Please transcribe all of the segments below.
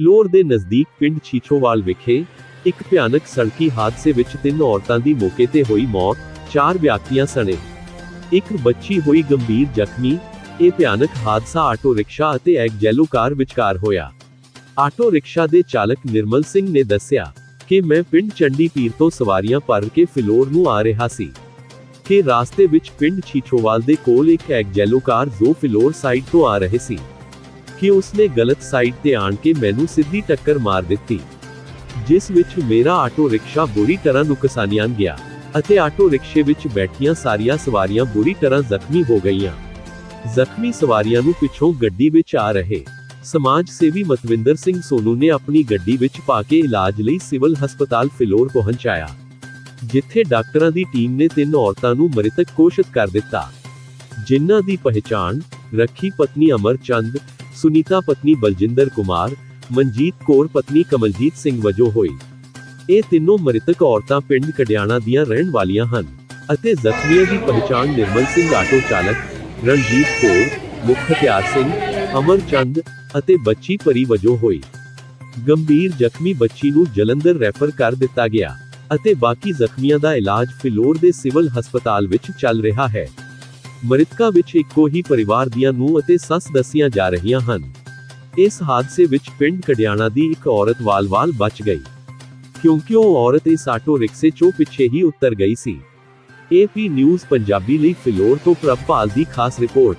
ਫਿਲੌਰ ਦੇ ਨਜ਼ਦੀਕ ਪਿੰਡ ਛੀਛੋਵਾਲ ਵਿਖੇ ਇੱਕ ਭਿਆਨਕ ਸੜਕੀ ਹਾਦਸੇ ਵਿੱਚ ਤਿੰਨ ਔਰਤਾਂ ਦੀ ਮੌਕੇ ਤੇ ਹੋਈ ਮੌਤ, ਚਾਰ ਵਿਅਕਤੀਆਂ ਸਣੇ। ਇੱਕ ਬੱਚੀ ਹੋਈ ਗੰਭੀਰ ਜ਼ਖਮੀ, ਇਹ ਭਿਆਨਕ ਹਾਦਸਾ ਆਟੋ ਰਿਕਸ਼ਾ ਅਤੇ ਇੱਕ ਜੈਲੋ ਕਾਰ ਵਿਚਕਾਰ ਹੋਇਆ। ਆਟੋ ਰਿਕਸ਼ਾ ਦੇ ਚਾਲਕ ਨਿਰਮਲ ਸਿੰਘ ਨੇ ਦੱਸਿਆ ਕਿ ਮੈਂ ਪਿੰਡ ਚੰਡੀ ਪੀਰ ਤੋਂ ਸਵਾਰੀਆਂ ਭਰ ਕੇ ਫਿਲੌਰ ਨੂੰ ਆ ਰਿਹਾ ਸੀ ਕਿ ਰਾਸਤੇ ਵਿੱਚ ਪਿੰਡ ਛੀਛੋਵਾਲ ਦੇ ਕੋਲ ਇੱਕ ਐਕ ਜੈਲੋ ਕਾਰ ਜੋ ਫਿਲੌਰ ਸਾਈਡ ਤੋਂ ਆ ਰਹੇ ਸੀ। ਕਿ ਉਸਨੇ ਗਲਤ ਸਾਈਡ ਤੇ ਆਣ ਕੇ ਮੈਨੂੰ ਸਿੱਧੀ ਟੱਕਰ ਮਾਰ ਦਿੱਤੀ। ਜਿਸ ਵਿੱਚ ਮੇਰਾ ਆਟੋ ਰਿਕਸ਼ਾ ਬੁਰੀ ਤਰ੍ਹਾਂ ਨੁਕਸਾਨਿਆ ਗਿਆ ਅਤੇ ਆਟੋ ਰਿਕਸ਼ੇ ਵਿੱਚ ਬੈਠੀਆਂ ਸਾਰੀਆਂ ਸਵਾਰੀਆਂ ਬੁਰੀ ਤਰ੍ਹਾਂ ਜ਼ਖਮੀ ਹੋ ਗਈਆਂ। ਜ਼ਖਮੀ ਸਵਾਰੀਆਂ ਨੂੰ ਪਿੱਛੋਂ ਗੱਡੀ ਵਿੱਚ ਆ ਰਹੇ ਸਮਾਜ ਸੇਵੀ ਮਤਵਿੰਦਰ ਸਿੰਘ ਸੋਨੂ ਨੇ ਆਪਣੀ ਗੱਡੀ ਵਿੱਚ ਪਾ ਕੇ ਇਲਾਜ ਲਈ ਸਿਵਲ ਹਸਪਤਾਲ ਫਿਲੌਰ ਪਹੁੰਚਾਇਆ, ਜਿੱਥੇ ਡਾਕਟਰਾਂ ਦੀ ਟੀਮ ਨੇ ਤਿੰਨ ਔਰਤਾਂ ਨੂੰ ਮ੍ਰਿਤਕ ਘੋਸ਼ਿਤ ਕਰ ਦਿੱਤਾ। ਜਿਨ੍ਹਾਂ ਦੀ ਪਹਿਚਾਣ ਰੱਖੀ ਪਤਨੀ ਅਮਰਚੰਦ ਸੁਨੀਤਾ ਪਤਨੀ ਬਲਜਿੰਦਰ ਕੁਮਾਰ ਮਨਜੀਤ ਕੌਰ ਪਤਨੀ ਕਮਲਜੀਤ ਸਿੰਘ ਵਜੋਂ ਹੋਈ ਇਹ ਤਿੰਨੋਂ ਮ੍ਰਿਤਕ ਔਰਤਾਂ ਪਿੰਡ ਕਡਿਆਣਾ ਦੀਆਂ ਰਹਿਣ ਵਾਲੀਆਂ ਹਨ ਅਤੇ ਜ਼ਖਮੀਆਂ ਦੀ ਪਹਿਚਾਣ ਨਿਰਮਲ ਸਿੰਘ ਆਟੋ ਚਾਲਕ, ਰਣਜੀਤ ਕੌਰ, ਮੁੱਖ ਸਿੰਘ ਅਮਰਚੰਦ ਅਤੇ ਬੱਚੀ ਪਰੀ ਵਜੋਂ ਹੋਈ। ਗੰਭੀਰ ਜ਼ਖਮੀ ਬੱਚੀ ਨੂੰ ਜਲੰਧਰ ਰੈਫਰ ਕਰ ਦਿੱਤਾ ਗਿਆ ਅਤੇ ਬਾਕੀ ਜ਼ਖਮੀਆਂ ਦਾ ਇਲਾਜ ਫਿਲੌਰ ਦੇ ਸਿਵਲ ਹਸਪਤਾਲ ਵਿੱਚ ਚੱਲ ਰਿਹਾ ਹੈ। ਮ੍ਰਿਤਕਾਂ ਵਿੱਚ ਇੱਕੋ ਹੀ ਪਰਿਵਾਰ ਦੀਆਂ ਨੂੰ ਅਤੇ ਸੱਸ ਦੱਸੀਆਂ ਜਾ ਰਹੀਆਂ ਹਨ। ਇਸ ਹਾਦਸੇ ਵਿੱਚ ਪਿੰਡ ਕਡਿਆਣਾ ਦੀ ਇੱਕ ਔਰਤ ਵਾਲ-ਵਾਲ ਬਚ ਗਈ। ਕਿਉਂਕਿ ਉਹ ਔਰਤ ਇਸ ਆਟੋ ਰਿਕਸ਼ੇ ਚੋਂ ਪਿੱਛੇ ਹੀ ਉਤਰ ਗਈ ਸੀ। ਏਪੀ ਨਿਊਜ਼ ਪੰਜਾਬੀ ਲਈ ਫਿਲੌਰ ਤੋਂ ਪ੍ਰਭਪਾਲ ਦੀ ਖਾਸ report.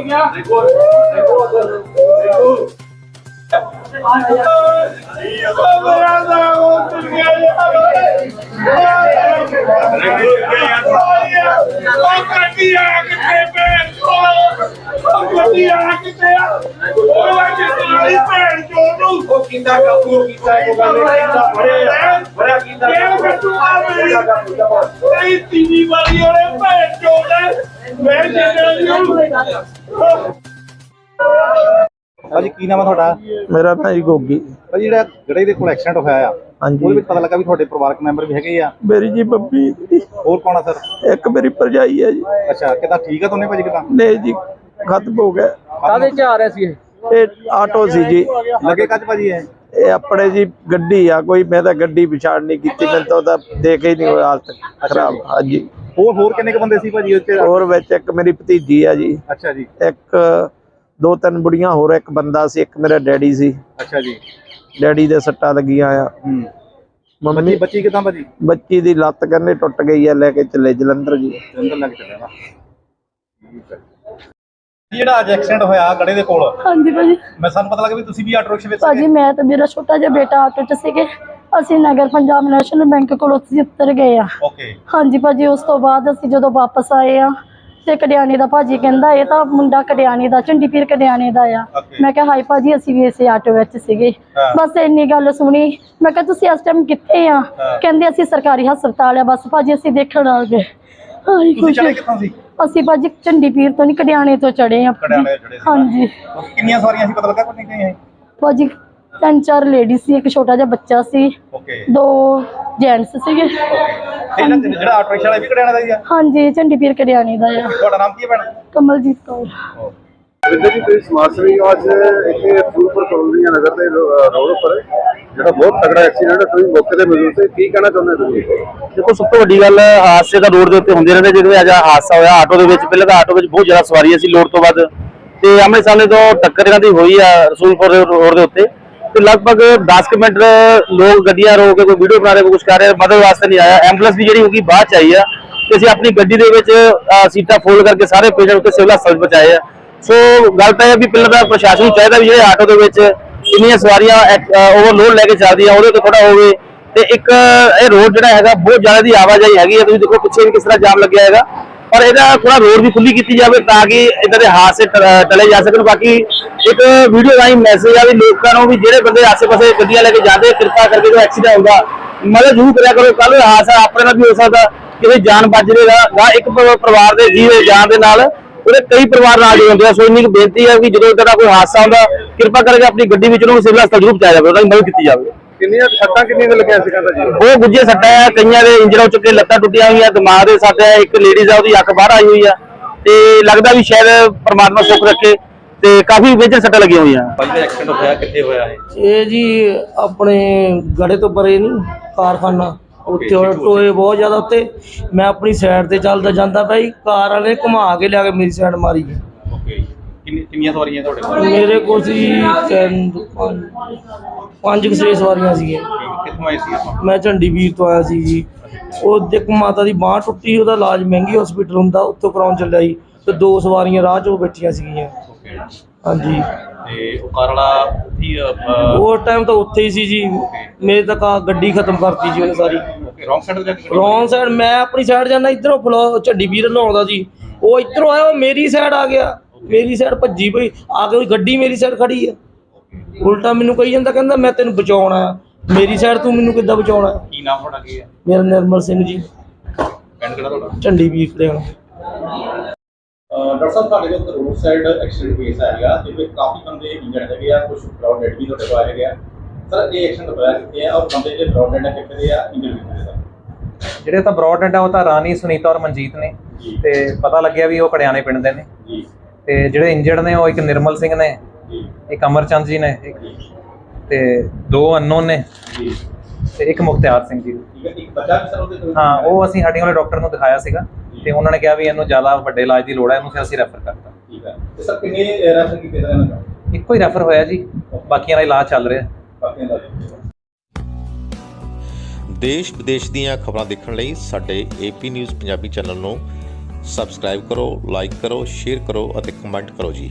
Tira que te me ha parado. ਉਹ ਕਿੰਦਾ ਕਾਬੂ ਕੀਤਾ ਇਹ ਗੱਲ ਕਿੰਦਾ ਫੜਿਆ ਫੜਿਆ ਕਿੰਦਾ ਨਹੀਂ ਤੀਨੀ ਵਾਲੀ ਉਹਨੇ ਭੈਣ ਚੋਦ ਮੈਂ ਭਾਜੀ ਕੀ ਨਾਮ ਹੈ ਤੁਹਾਡਾ? ਮੇਰਾ ਨਾਂ ਜੀ ਗੋਗੀ। ਭਾਜੀ ਜਿਹੜਾ ਗੜੇ ਦੇ ਕੋਲ ਐਕਸੀਡੈਂਟ ਹੋਇਆ ਆ ਉਹਦੇ ਹਾਂਜੀ ਵਿੱਚ ਪਤਾ ਲੱਗਾ ਵੀ ਤੁਹਾਡੇ ਪਰਿਵਾਰਕ ਮੈਂਬਰ ਵੀ ਹੈਗੇ ਆ? ਮੇਰੀ ਜੀ ਬੱਬੀ ਹੋਰ ਕੌਣ ਆ ਸਰ? ਇੱਕ ਮੇਰੀ ਭਰਜਾਈ ਹੈ ਜੀ। ਅੱਛਾ ਕਿਦਾਂ ਠੀਕ ਆ ਦੋਨੇ ਭਾਜੀ ਕਿਦਾਂ? ਨਹੀਂ ਜੀ ਖਤਮ ਹੋ ਗਿਆ। ਕਾਦੇ ਚ ਆ ਰਹੇ ਸੀ ਇਹ? ਇਹ ਆਟੋ ਸੀ ਜੀ। ਲੱਗੇ ਕੱਜ ਭਾਜੀ ਇਹ? ਇਹ ਆਪਣੇ ਜੀ ਗੱਡੀ ਆ ਕੋਈ ਮੈਂ ਤਾਂ ਗੱਡੀ ਵਿਚਾਰ ਨਹੀਂ ਕੀਤੀ ਮੈਂ ਤਾਂ ਉਹਦਾ ਦੇਖ ਹੀ ਨਹੀਂ ਹੋਇਆ ਹਾਲਤ ਖਰਾਬ। ਹਾਂਜੀ। ਹੋਰ ਹੋਰ ਕਿੰਨੇ ਕ ਬੰਦੇ ਸੀ ਭਾਜੀ ਉੱਤੇ ਹੋਰ ਵਿੱਚ ਇੱਕ ਮੇਰੀ ਭਤੀਜੀ ਆ ਜੀ। ਅੱਛਾ ਜੀ। ਇੱਕ ਦੋ ਤਿੰਨ ਬੁੜੀਆਂ ਹੋਰ ਇੱਕ ਬੰਦਾ ਸੀ ਇੱਕ ਮੇਰਾ ਡੈਡੀ ਸੀ। ਅੱਛਾ ਜੀ। ਡੈਡੀ ਦੇ ਸੱਟਾਂ ਲੱਗੀਆਂ ਆ। ਹੂੰ। ਮੰਮੀ ਬੱਚੀ ਬੱਚੀ ਕਿਦਾਂ ਭਾਜੀ? ਬੱਚੀ ਦੀ ਲੱਤ ਕੰਨੇ ਟੁੱਟ ਗਈ ਆ ਲੈ ਕੇ ਚੱਲੇ ਜਲੰਧਰ ਜੀ। ਅੰਦਰ ਲੱਗ ਚੱਲਿਆ ਨਾ। ਜਿਹੜਾ ਅੱਜ ਐਕਸੀਡੈਂਟ ਹੋਇਆ ਗੜੇ ਦੇ ਕੋਲ? ਹਾਂਜੀ ਭਾਜੀ। ਮੈਂ ਸਾਨੂੰ ਪਤਾ ਲੱਗਾ ਵੀ ਤੁਸੀਂ ਵੀ ਆਟੋ ਰਿਕਸ਼ੇ ਵਿੱਚ ਭਾਜੀ ਮੈਂ ਤੇ ਮੇਰਾ ਛੋਟਾ ਜਿਹਾ ਬੇਟਾ ਆਟੋ 'ਚ ਸੀਗੇ। ਅਸੀਂ ਨਗਰ ਪੰਜਾਬ ਨੈਸ਼ਨਲ ਬੈਂਕ ਕੋਲ ਉੱਥੇ ਉਤਰ ਗਏ ਆ। ਓਕੇ ਹਾਂਜੀ ਭਾਜੀ ਉਸ ਤੋਂ ਬਾਅਦ ਅਸੀਂ ਜਦੋਂ ਵਾਪਸ ਆਏ ਆ ਤੇ ਕਡਿਆਣੇ ਦਾ ਭਾਜੀ ਕਹਿੰਦਾ ਇਹ ਤਾਂ ਮੁੰਡਾ ਕਡਿਆਣੇ ਦਾ ਝੰਡੀਪੀਰ ਕਡਿਆਣੇ ਦਾ ਆ. ਮੈਂ ਕਿਹਾ ਹਾਈ ਭਾਜੀ ਅਸੀਂ ਵੀ ਇਸੇ ਆਟੋ ਵਿੱਚ ਸੀਗੇ। ਬਸ ਇੰਨੀ ਗੱਲ ਸੁਣੀ। ਮੈਂ ਕਿਹਾ ਤੁਸੀਂ ਇਸ ਟਾਈਮ ਕਿੱਥੇ ਆ। ਕਹਿੰਦੇ ਅਸੀਂ ਸਰਕਾਰੀ ਹਸਪਤਾਲ ਆ ਬਸ ਭਾਜੀ ਅਸੀਂ ਦੇਖਣ ਆ ਗਏ। ਤੁਸੀਂ ਕੁਛ ਅਸੀਂ ਭਾਜੀ ਝੰਡੀਪੀਰ ਤੋਂ ਨਹੀਂ ਕਡਿਆਣੇ ਤੋਂ ਚੜੇ ਆ। ਕੜਿਆਣੇ। ਹਾਂਜੀ। ਕਿੰਨੀਆਂ ਸਵਾਰੀਆਂ ਸੀ ਪਤਾ ਲੱਗਾ ਕੋਈ ਨਹੀਂ ਭਾਜੀ ਤਿੰਨ ਚਾਰ ਲੇਡੀ ਸੀ ਇੱਕ ਛੋਟਾ ਜਿਹਾ ਬੱਚਾ ਸੀ ਓਕੇ ਦੋ ਜੈਂਟਸ ਸੀਗੇ। ਤੇ ਜਿਹੜਾ ਜਿਹੜਾ ਆਟੋ ਰਿਕਸ਼ਾ ਵਾਲਾ ਇਹ ਵੀ ਕੜਿਆਣੇ ਦਾ ਹੀ ਆ? ਹਾਂਜੀ ਝੰਡੀਪੀਰ ਕਰਿਆਣੇ ਦਾ ਆ। ਤੁਹਾਡਾ ਨਾਮ ਕੀ ਹੈ ਭੈਣ? ਕਮਲਜੀਤ ਕੌਰ। ਜਿੱਦਾਂ ਜੀ ਤੁਸੀਂ ਸਮਾਜ ਸੇਵੀ ਹੋ ਅੱਜ ਇੱਥੇ ਫੂਲਪੁਰ ਕਲੋਨੀਆ ਨਗਰ ਦੇ ਰੋਡ ਉੱਪਰ ਜਿਹੜਾ ਬਹੁਤ ਤਗੜਾ ਐਕਸੀਡੈਂਟ ਤੁਸੀਂ ਮੌਕੇ ਤੇ ਮੌਜੂਦ ਸੀ। ਕੀ ਕਹਿਣਾ ਚਾਹੁੰਦੇ ਹੋ ਤੁਸੀਂ? ਦੇਖੋ ਸਭ ਤੋਂ ਵੱਡੀ ਗੱਲ ਹਾਦਸੇ ਤਾਂ ਰੋਡ ਦੇ ਉੱਤੇ ਹੁੰਦੇ ਰਹਿੰਦੇ। ਜਿਵੇਂ ਅੱਜ ਹਾਦਸਾ ਹੋਇਆ ਆਟੋ ਦੇ ਵਿੱਚ ਪਹਿਲਾਂ ਤਾਂ ਆਟੋ ਵਿੱਚ ਬਹੁਤ ਜ਼ਿਆਦਾ ਸਵਾਰੀਆਂ ਸੀ ਲੋਡ ਤੋਂ ਵੱਧ। ਤੇ ਸਾਹਮਣੇ ਤੋਂ ਟੱਕਰ ਇਹਨਾਂ ਦੀ ਹੋਈ ਆ ਰਸੂਲਪੁਰ ਦੇ ਰੋਡ ਦੇ ਉੱਤੇ। ਤੇ ਲਗਭਗ 10 ਕੁ ਮਿੰਟ ਲੋਕ ਗੱਡੀਆਂ ਰੋ ਕੇ ਕੋਈ ਵੀਡੀਓ ਬਣਾ ਰਹੇ, ਕੋਈ ਕੁਝ ਕਰ ਰਹੇ ਮਦਦ ਵਾਸਤੇ ਨਹੀਂ ਆਇਆ। ਐਂਬੂਲੈਂਸ ਵੀ ਜਿਹੜੀ ਹੋਗੀ ਬਾਅਦ ਚ ਆਈ ਆ ਤੇ ਅਸੀਂ ਆਪਣੀ ਗੱਡੀ ਦੇ ਵਿੱਚ ਸੀਟਾਂ ਫੋਲਡ ਕਰਕੇ ਸਾਰੇ ਪੇਸ਼ੈਂਟ ਉੱਤੇ ਸਿਵਲ ਹਸਪਤਾਲ ਪਹੁੰਚਾਏ ਆ। ਸੋ ਗੱਲ ਤਾਂ ਇਹ ਆ ਵੀ ਪਹਿਲਾਂ ਤਾਂ ਪ੍ਰਸ਼ਾਸਨ ਨੂੰ ਚਾਹੀਦਾ ਵੀ ਜਿਹੜੇ ਆਟੋ ਦੇ ਵਿੱਚ ਇੰਨੀਆਂ ਸਵਾਰੀਆਂ ਓਵਰਲੋਡ ਲੈ ਕੇ ਚੱਲਦੀਆਂ, ਉਹਦੇ ਤੇ ਥੋੜਾ ਹੋਵੇ। ਤੇ ਇੱਕ, ਇਹ ਰੋਡ ਜਿਹੜਾ ਹੈਗਾ, ਬਹੁਤ ਜ਼ਿਆਦਾ ਦੀ ਆਵਾਜਾਈ ਹੈਗੀ ਹੈ ਤੁਸੀਂ ਦੇਖੋ ਪਿੱਛੇ ਵੀ ਕਿਸ ਤਰ੍ਹਾਂ ਜਾਮ ਲੱਗਿਆ ਹੈਗਾ। ਪਰ ਇਹਦਾ ਥੋੜਾ ਰੋਡ ਵੀ ਖੁੱਲੀ ਕੀਤੀ ਜਾਵੇ ਤਾਂ ਕਿ ਇਦਾਂ ਦੇ ਹਾਦਸੇ ਟ- ਟਲੇ ਜਾ ਸਕਣ। ਬਾਕੀ ਇੱਕ ਵੀਡੀਓ ਰਾਹੀਂ ਮੈਸੇਜ ਆ ਵੀ ਲੋਕਾਂ ਨੂੰ ਵੀ ਜਿਹੜੇ ਬੰਦੇ ਆਸੇ-ਪਾਸੇ ਗੱਡੀਆਂ ਲੈ ਕੇ ਜਾਂਦੇ, ਕਿਰਪਾ ਕਰਕੇ ਜੋ ਐਕਸੀਡੈਂਟ ਹੁੰਦਾ, ਮਦਦ ਜ਼ਰੂਰ ਕਰਿਆ ਕਰੋ। ਕੱਲ ਹਾਦਸਾ ਆਪਣੇ ਨਾਲ ਵੀ ਹੋ ਸਕਦਾ, ਕਿਸੇ ਜਾਨ ਬਚ ਜਾਏਗਾ ਜਾਂ ਇੱਕ ਪਰਿਵਾਰ ਦੇ ਜੀਵ ਦੇ ਜਾਨ ਦੇ ਨਾਲ ਉਹਦੇ ਕਈ ਪਰਿਵਾਰ ਨਾਲ ਜੁੜੇ ਹੁੰਦੇ ਆ। ਸੋ ਇੰਨੀ ਕੁ ਬੇਨਤੀ ਹੈ ਕਿ ਜਦੋਂ ਇਦਾਂ ਦਾ ਕੋਈ ਹਾਦਸਾ ਹੁੰਦਾ, ਕਿਰਪਾ ਕਰਕੇ ਆਪਣੀ ਗੱਡੀ ਵਿੱਚ ਨੂੰ ਸਿਵਲ ਹਸਪਤਾਲ ਜ਼ਰੂਰ ਪਹੁੰਚਾਇਆ ਜਾਵੇ, ਉਹਦਾ ਮਦਦ ਕੀਤੀ ਜਾਵੇ। ਕਿੰਨੀਆਂ ਸੱਟਾਂ ਕਿੰਨੀਆਂ ਲੱਗੀਆਂ ਸੀ ਕਹਿੰਦਾ ਜੀ? ਉਹ ਗੁੱਜੇ ਸੱਟਾਂ ਆ ਕਈਆਂ ਦੇ ਇੰਜਰ ਹੋ ਚੁੱਕੇ ਲੱਤਾਂ ਟੁੱਟੀਆਂ ਹੋਈਆਂ ਦਿਮਾਗ ਦੇ ਸੱਟ ਆ ਇੱਕ ਲੇਡੀਜ਼ ਆ ਉਹਦੀ ਅੱਖ ਬਾਹਰ ਆਈ ਹੋਈ ਆ। ਤੇ ਲੱਗਦਾ ਵੀ ਸ਼ਾਇਦ ਪ੍ਰਮਾਤਮਾ ਸੁੱਖ ਰੱਖੇ ਤੇ ਕਾਫੀ ਮੇਜਰ ਸੱਟਾਂ ਲੱਗੀਆਂ ਹੋਈਆਂ। ਭਾਈ ਦਾ ਐਕਸੀਡੈਂਟ ਹੋਇਆ ਕਿੱਥੇ ਹੋਇਆ ਇਹ? ਇਹ ਜੀ ਆਪਣੇ ਗੜੇ ਤੋਂ ਪਰੇ ਨਹੀਂ ਕਾਰਖਾਨਾ। ਉੱਥੇ ਉਹ ਟੋਏ ਬਹੁਤ ਜ਼ਿਆਦਾ ਉੱਤੇ। ਮੈਂ ਆਪਣੀ ਸਾਈਡ ਤੇ ਚੱਲਦਾ ਜਾਂਦਾ ਭਾਈ ਕਾਰ ਵਾਲੇ ਘੁਮਾ ਕੇ ਲਿਆ ਕੇ ਮੇਰੀ ਸਾਈਡ ਮਾਰੀ ਓਕੇ ਕਿੰਨੀ ਕਿੰਨੀਆਂ ਸਵਾਰੀਆਂ ਤੁਹਾਡੇ ਕੋਲ? ਮੇਰੇ ਕੋਲ ਸੀ ਤਿੰਨ ਪੰਜ। ਪੰਜ ਕੁ ਛੇ ਸਵਾਰੀਆਂ ਸੀਗੀਆਂ। ਕਿੱਥੋਂ ਆਏ ਸੀ ਆਪਾਂ? ਮੈਂ ਝੰਡੀ ਵੀਰ ਤੋਂ ਆਇਆ ਸੀ ਜੀ। ਉਹ ਇੱਕ ਮਾਤਾ ਦੀ ਬਾਹ ਟੁੱਟੀ ਉਹਦਾ ਇਲਾਜ ਮਹਿੰਗੀ ਹਸਪੀਟਲ ਹੁੰਦਾ ਉੱਥੋਂ ਕਰਾਉਣ ਚੱਲਿਆ ਜੀ। ਤੇ ਦੋ ਸਵਾਰੀਆਂ ਰਾਹ 'ਚ ਉਹ ਬੈਠੀਆਂ ਸੀਗੀਆਂ। ਓਕੇ ਹਾਂਜੀ। ਤੇ ਉਹ ਉਹ ਟਾਈਮ ਤਾਂ ਉੱਥੇ ਹੀ ਸੀ ਜੀ। ਮੇਰੇ ਤਾਂ ਕਾ ਗੱਡੀ ਖਤਮ ਕਰਤੀ ਜੀ ਉਹਨੇ ਸਾਰੀ। ਰੌਂਗ ਸਾਈਡ ਤੇ ਜਾ ਕੇ ਰੌਂਗ ਸਾਈਡ ਮੈਂ ਆਪਣੀ ਸਾਈਡ ਜਾਂਦਾ ਇਧਰੋਂ ਫਲੋ ਝੱਡੀ ਵੀਰ ਲਾਉਂਦਾ ਸੀ ਉਹ ਇਧਰੋਂ ਆਇਆ ਉਹ ਮੇਰੀ ਸਾਈਡ ਆ ਗਿਆ। ਮੇਰੀ ਸਾਈਡ ਭੱਜੀ ਪਈ। ਆ ਕੇ ਗੱਡੀ ਮੇਰੀ ਸਾਈਡ ਖੜੀ ਆ। ਉਲਟਾ ਮੈਨੂੰ ਕਹੀ ਜਾਂਦਾ ਕਹਿੰਦਾ ਮੈਂ ਤੈਨੂੰ ਬਚਾਉਣਾ ਆ ਮੇਰੀ ਸਾਈਡ ਤੂੰ ਮੈਨੂੰ ਕਿੱਦਾਂ ਬਚਾਉਣਾ ਆ? ਕੀ ਨਾਮ ਤੁਹਾਡਾ ਕੀ ਹੈ? ਮੇਰਾ ਨਿਰਮਲ ਸਿੰਘ ਜੀ। ਪਿੰਡ ਕਿਹੜਾ ਤੁਹਾਡਾ? ਝੰਡੀ ਵੀਰ ਦੇ ਡਾਕਟਰ ਸਾਹਿਬ ਤੁਹਾਡੇ ਕੋਲ ਰੋਡ ਸਾਈਡ ਐਕਸੀਡੈਂਟ ਕੇਸ ਆਇਆ ਜਿਹਦੇ ਵਿੱਚ ਕਾਫੀ ਬੰਦੇ ਇੰਜਰਡ ਹੈਗੇ ਆ ਕੁਝ ਬਰਾਡ ਡੈਡ ਵੀ ਤੁਹਾਡੇ ਕੋਲ ਆਏ ਹੈਗੇ ਆ। ਸਰ ਇਹ ਐਕਸੀਡੈਂਟ ਹੋਇਆ ਕਿੱਥੇ ਆ ਔਰ ਬੰਦੇ ਜਿਹੜੇ ਬਰਾਡ ਡੈਡ ਆ ਕਿੱਥੇ ਦੇ ਆ ਇੰਜਰਡ ਕਿੱਥੇ ਦੇ ਆ? ਜਿਹੜੇ ਤਾਂ ਬ੍ਰੌਡਹੈਡ ਆ ਉਹ ਤਾਂ ਰਾਣੀ ਸੁਨੀਤਾ ਔਰ ਮਨਜੀਤ ਨੇ। ਜੀ। ਤੇ ਪਤਾ ਲੱਗਿਆ ਵੀ ਉਹ ਕੜਿਆਣੇ ਪਿੰਡ ਦੇ ਨੇ। ਜੀ। ਤੇ ਜਿਹੜੇ ਇੰਜਰਡ ਨੇ ਉਹ ਇੱਕ ਨਿਰਮਲ ਸਿੰਘ ਨੇ। ਜੀ ਇੱਕ ਅਮਰਚੰਦ ਜੀ ਨੇ ਇੱਕ ਤੇ ਦੋ ਅਨਨੋਨ ਨੇ ਜੀ ਤੇ ਇੱਕ ਮੁਖਤਿਆਰ ਸਿੰਘ ਜੀ। ਠੀਕ ਹੈ ਇੱਕ ਬੱਚਾ ਸਰ ਉਹਦੇ ਹਾਂ ਉਹ ਅਸੀਂ ਹੱਡੀਆਂ ਵਾਲੇ ਡਾਕਟਰ ਨੂੰ ਦਿਖਾਇਆ ਸੀਗਾ ਤੇ ਉਹਨਾਂ ਨੇ ਕਿਹਾ ਵੀ ਇਹਨੂੰ ਜ਼ਿਆਦਾ ਵੱਡੇ ਇਲਾਜ ਦੀ ਲੋੜ ਹੈ ਇਹਨੂੰ ਫਿਰ ਅਸੀਂ ਰੈਫਰ ਕਰਤਾ। ਠੀਕ ਹੈ। ਤੇ ਸਰ ਕਿੰਨੇ ਰੈਫਰ ਕੀਤੇ ਦਾ ਇੱਕੋ ਹੀ ਰੈਫਰ ਹੋਇਆ ਜੀ ਬਾਕੀਆਂ ਦਾ ਇਲਾਜ ਚੱਲ ਰਿਹਾ। ਬਾਕੀਆਂ ਦਾ। ਦੇਸ਼ ਵਿਦੇਸ਼ ਦੀਆਂ ਖਬਰਾਂ ਦੇਖਣ ਲਈ ਸਾਡੇ ਏਪੀ ਨਿਊਜ਼ ਪੰਜਾਬੀ ਚੈਨਲ ਨੂੰ ਸਬਸਕ੍ਰਾਈਬ ਕਰੋ ਲਾਈਕ ਕਰੋ ਸ਼ੇਅਰ ਕਰੋ ਅਤੇ ਕਮੈਂਟ ਕਰੋ ਜੀ।